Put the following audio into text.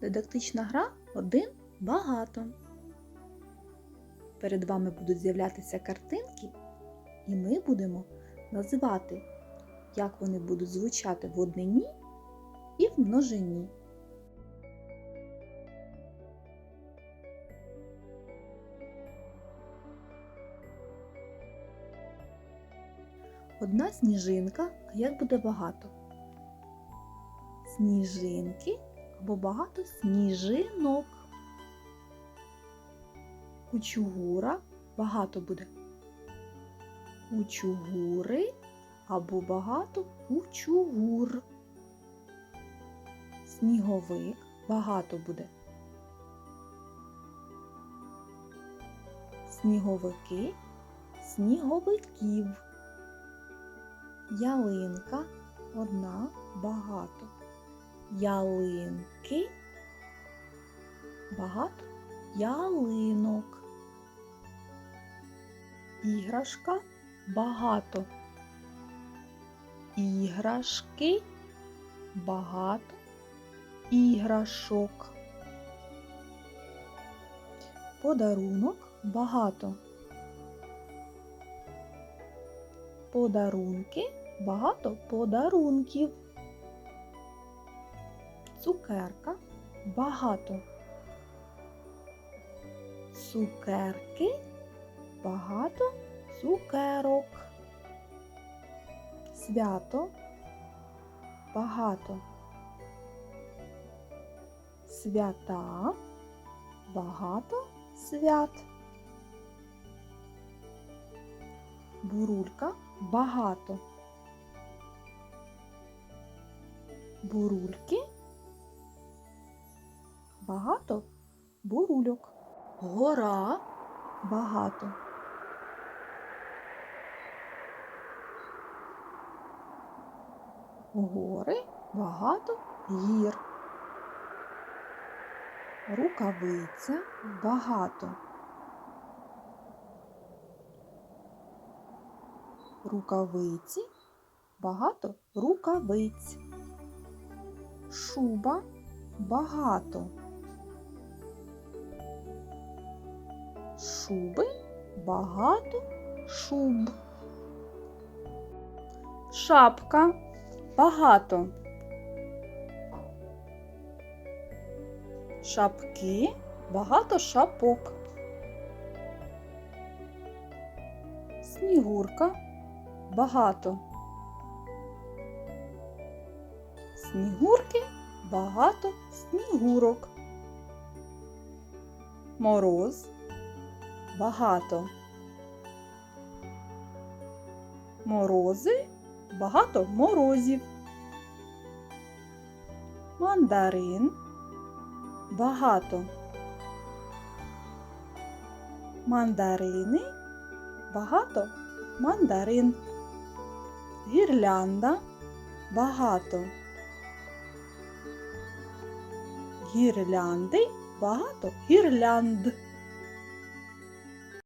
Дидактична гра один багато. Перед вами будуть з'являтися картинки, і ми будемо називати, як вони будуть звучати в однині і в множині. Одна сніжинка, а як буде багато? Сніжинки або багато сніжинок. Кучугура багато буде. Кучугури або багато кучугур. Сніговик багато буде. Сніговики сніговиків. Ялинка одна багато. Ялинки багато ялинок. Іграшка багато. Іграшки багато іграшок. Подарунок багато. Подарунки багато подарунків. Цукерка багато. Цукерки багато цукерок. Свято багато. Свята багато свят. Бурулька багато. Бурульки багато бурульок. Гора багато. Гори багато гір. Рукавиця багато. Рукавиці багато рукавиць. Шуба багато. Шуби багато шуб. Шапка багато. Шапки багато шапок. Снігурка багато. Снігурки багато снігурок. Мороз багато. Морози багато морозів. Мандарин багато. Мандарини багато мандарин. Гірлянда багато. Гірлянди багато гірлянд.